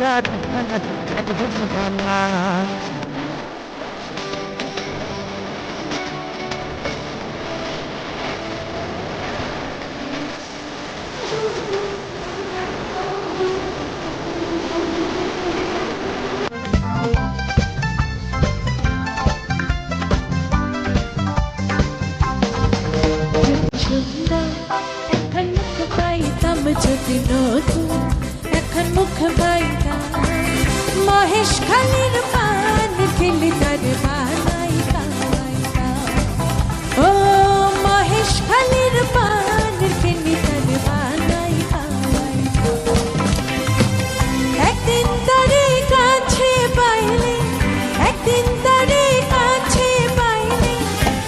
God, I can put some ta my heart. you know Mahesh খালির পান, খেলি তার বানাই ও মহেশ খালির পান, খেলি তার বানাই একদিন তারে কাছে পাইলে, একদিন তারে কাছে পাইলে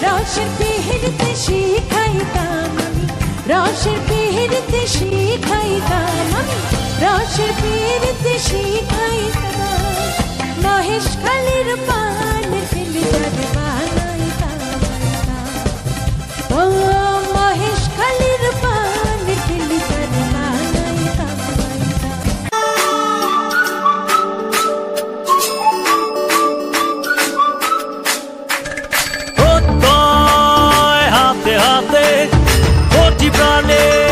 রসের পিহিরতে শিখাইতাম আমি রসের পিহিরতে শিখাইতাম আমি রসের পিহিরতে শেষকালের পান ফেলে যাবে বানাই ও মহেশখালীর পান ফেলে কোটি প্রাণের